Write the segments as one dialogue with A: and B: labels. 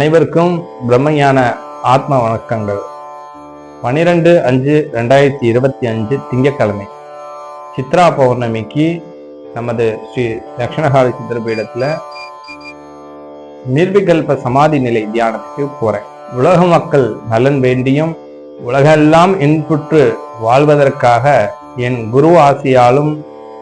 A: அனைவருக்கும் பிரம்மஞான ஆத்ம வணக்கங்கள். பனிரெண்டு அஞ்சு ரெண்டாயிரத்தி இருபத்தி அஞ்சு திங்கக்கிழமை சித்ரா பௌர்ணமிக்கு நமது ஸ்ரீ தட்சிணகாளி சித்திரபீடத்தில் நிர்விகல்ப சமாதி நிலை தியானத்துக்கு போறேன். உலக மக்கள் நலன் வேண்டியும் உலகெல்லாம் இன்புற்று வாழ்வதற்காக என் குரு ஆசியாலும்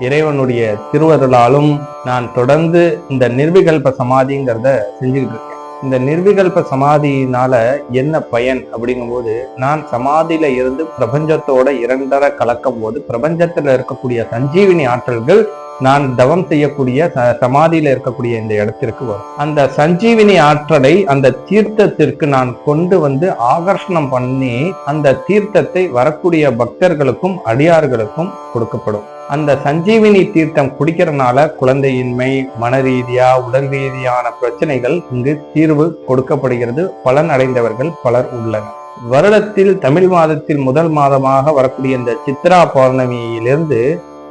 A: இறைவனுடைய திருவருளாலும் நான் தொடர்ந்து இந்த நிர்விகல்ப சமாதிங்கிறத செஞ்சுக்கிட்டு இந்த நிர்விகல்ப சமாதியினால என்ன பயன் அப்படிங்கும்போது நான் சமாதியில இருந்து பிரபஞ்சத்தோட இரண்டரை கலக்கும் போது பிரபஞ்சத்துல இருக்கக்கூடிய சஞ்சீவினி ஆற்றல்கள் நான் தவம் செய்யக்கூடிய சமாதியில இருக்கக்கூடிய இந்த இடத்திற்கு வரும். அந்த சஞ்சீவினி ஆற்றலை அந்த தீர்த்தத்திற்கு நான் கொண்டு வந்து ஆகர்ஷணம் பண்ணி அந்த தீர்த்தத்தை வரக்கூடிய பக்தர்களுக்கும் அடியார்களுக்கும் கொடுக்கப்படும். அந்த சஞ்சீவினி தீர்த்தம் குடிக்கிறனால குழந்தையின்மை மன ரீதியா உடல் ரீதியான பிரச்சனைகள் இங்கு தீர்வு கொடுக்கப்படுகிறது. பலன் அடைந்தவர்கள் பலர் உள்ளனர். வருடத்தில் தமிழ் மாதத்தில் முதல் மாதமாக வரக்கூடிய இந்த சித்ரா பௌர்ணமியிலிருந்து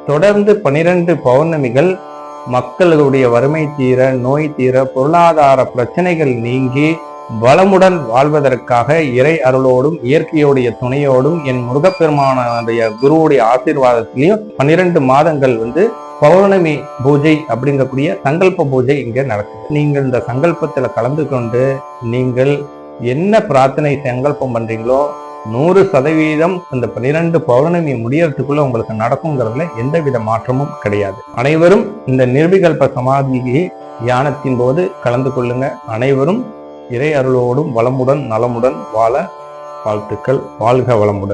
A: தொடர்ந்து பனிரெண்டு பௌர்ணமிகள் மக்களுடைய வறுமை தீர நோய் தீர பொருளாதார பிரச்சனைகள் நீங்கி வளமுடன் வாழ்வதற்காக இறை அருளோடும் இயற்கையோடைய துணையோடும் என் முருகப்பெருமானுடைய குருவுடைய ஆசீர்வாதத்திலையும் பன்னிரண்டு மாதங்கள் வந்து பௌர்ணமி பூஜை அப்படிங்கக்கூடிய சங்கல்ப பூஜை இங்க நடக்குது. நீங்கள் இந்த சங்கல்பத்துல கலந்து கொண்டு நீங்கள் என்ன பிரார்த்தனை சங்கல்பம் பண்றீங்களோ நூறு சதவீதம் இந்த பன்னிரண்டு பௌர்ணமி முடியறதுக்குள்ள உங்களுக்கு நடக்குங்கிறதுல எந்தவித மாற்றமும் கிடையாது. அனைவரும் இந்த நிர்விகல்ப சமாதியை தியானத்தின் போது கலந்து கொள்ளுங்க. அனைவரும் இறை அருளோடும் வளமுடன் நலமுடன் வாழ வாழ்த்துக்கள். வாழ்க வளமுடன்.